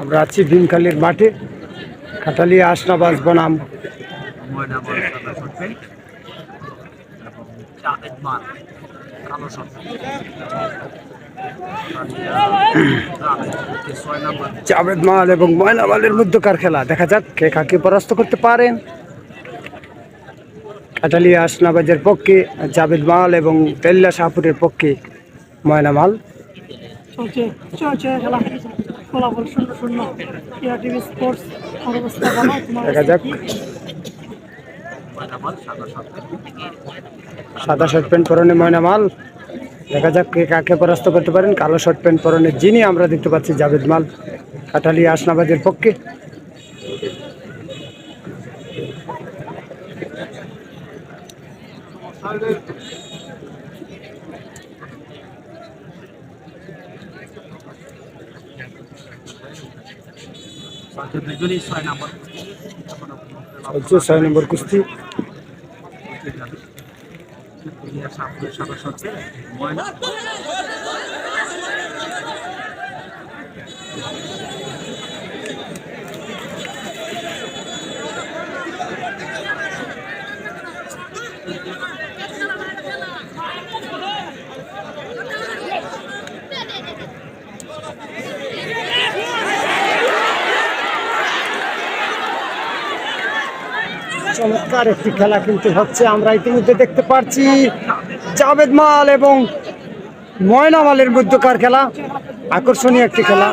আমরা আছি ভীমখালির মাঠে। খাটালি আসনাবাজ বনাম। জাভেদ মাল এবং ময়নামালের মধ্যকার খেলা। দেখা যাক কে কাকে পরাস্ত করতে পারেন। কাটালি আসনাবাজের পক্ষে জাভেদ মাল এবং তেল্লা শাহপুরের পক্ষে ময়নামাল চলছে চলছে খেলা। ফলাফল শূন্য শূন্য। টিভি স্পোর্টস অবস্থা দেখা যাক। ময়না সাদা শর্টে প্যান্ট পরনে ময়নামাল দেখা যাক কে কাকে পরাস্ত করতে পারেন। কালো শার্ট প্যান্ট পরনে যিনি আমরা দেখতে পাচ্ছি জাভেদ মাল। কাটালি আসনাবাজের পক্ষে দুজনেই ছয় নাম্বার চলছে ছয় নম্বর কুস্তি। সাদা শর্টে চমৎকার একটি খেলা কিন্তু হচ্ছে। আমরা ইতিমধ্যে দেখতে পাচ্ছি জাভেদ মাল এবং ময়না মালের মধ্যকার খেলা। আকর্ষণীয় একটি খেলা।